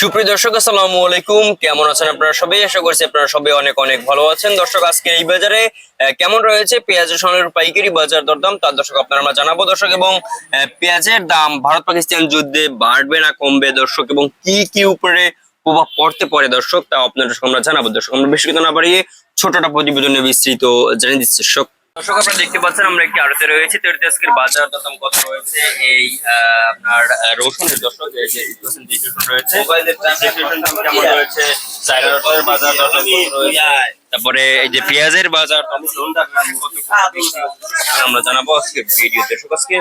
সুপ্রিয় দর্শক, আসসালামু আলাইকুম। কেমন আছেন আপনারা সবাই? আশা করছি আপনারা সবাই অনেক অনেক ভালো আছেন। দর্শক, আজকে এই বাজারে কেমন রয়েছে? পেঁয়াজের সোনার পাইকারি বাজার দরদাম তার দর্শক আপনারা আমরা জানাব। দর্শক, এবং পেঁয়াজের দাম ভারত পাকিস্তান যুদ্ধে বাড়বে না কমবে? দর্শক, এবং কি কি উপরে প্রভাব পড়তে পারে দর্শক? তা দর্শক আমরা জানাব। দর্শক, আমরা বেশি কথা না বাড়িয়ে ছোটটা প্রতিবেদনে বিস্তৃত জানিয়ে দিচ্ছি। দর্শক আপনারা দেখতে পাচ্ছেন আমরা একটি আড়তে রয়েছে। তো আজকের বাজার দরদাম কত রয়েছে? এই আহ, আপনার রসুনের দর্শক এই যে রসুন যে রসুন রয়েছে কেমন রয়েছে? চায়না রসুনের বাজার দরদাম রয়েছে? তারপরে এই যে পেঁয়াজের বাজার আমরা জানাব আজকে ভিডিও দর্শক আজকে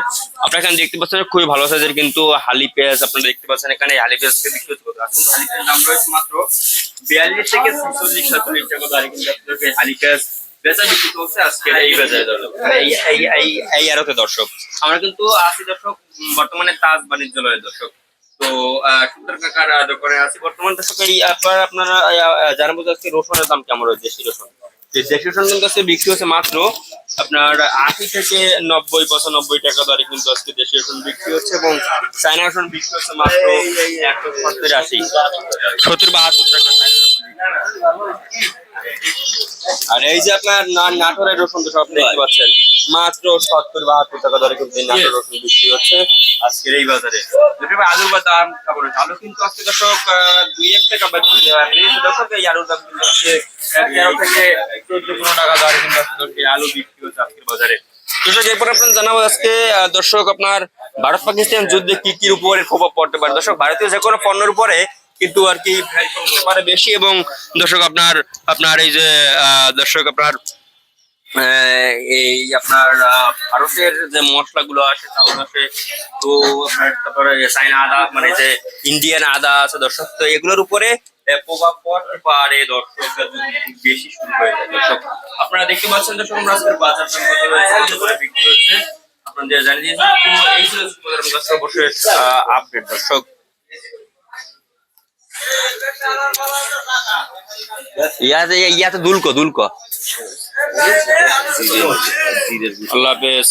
আপনারা এখানে দেখতে পাচ্ছেন খুবই ভালো সাইজের কিন্তু হালি পেঁয়াজ আপনারা দেখতে পাচ্ছেন। এখানে হালি পেঁয়াজ বিক্রি হালি পেঁয়াজের দাম রয়েছে মাত্র বিয়াল্লিশ থেকে ছেচল্লিশ সাতচল্লিশ টাকা হালি পেঁয়াজ বেচা বিক্রি চলছে আজকে এই বাজারে দর্শক এই আরতে আমরা কিন্তু আছি দর্শক বর্তমানে তাজ বাণিজ্যালয়ের দর্শক তো সুন্দর কাকার দোকানে আছি বর্তমান দর্শক এই আপনারা জানাব আজকে রসুনের দাম কেমন রয়েছে দেশি রসুন দেশি রসুন কিন্তু আজকে বিক্রি হচ্ছে মাত্র আপনার আশি থেকে নব্বই পঁচানব্বই টাকা দরে কিন্তু আজকে দেশি রসুন বিক্রি হচ্ছে এবং চায়না রসুন বিক্রি হচ্ছে মাত্র একশো সত্তর আশি সত্তর বাহাত্তর টাকা চায়না রসুন বিক্রি হচ্ছে। আর এই যে আপনার নাটোরের রসুন তো সব দেখতে পাচ্ছেন। মাত্র সত্তর বাহাত্তর টাকা দরে কিন্তু নাটোর রসুন বিক্রি হচ্ছে আজকের এই বাজারে। আলুর বা দাম হচ্ছে? আলু কিন্তু আজকে দর্শক দুই এক টাকা বাড়ছে। দর্শক, এই আলুর দাম কিন্তু আজকে তেরো থেকে চোদ্দ পনেরো টাকা দরে কিন্তু আজকে আলু বিক্রি হচ্ছে আজকের বাজারে। দর্শক, এরপর আপনার জানাব আজকে দর্শক, আপনার ভারত পাকিস্তান যুদ্ধে কি কি উপরে প্রভাব পড়তে পারে? দর্শক, ভারতীয় যে কোনো পণ্যের উপরে কিন্তু আর কি পারে বেশি এবং দর্শক আপনার আপনার এই যে দর্শক আপনার এই আপনার ভারতের যে মশলাগুলো আসে সাউথ আসে তো আপনার তারপরে চাইনা আদা মানে যে ইন্ডিয়ান আদা আছে, দর্শক, তো এগুলোর উপরে প্রভাব পড়তে পারে দর্শক বেশি শুরু হয়ে যায়, দর্শক, আপনারা দেখতে পাচ্ছেন, দর্শক, আমরা আজকের বাজার যে বিক্রি হচ্ছে। আপনাদের জানিয়ে দিয়েছি এই ছিল অবশ্যই আপডেট দর্শক। ইয়াতে ইয়াতে দুলকো দুলকো। আল্লাহ হাফেজ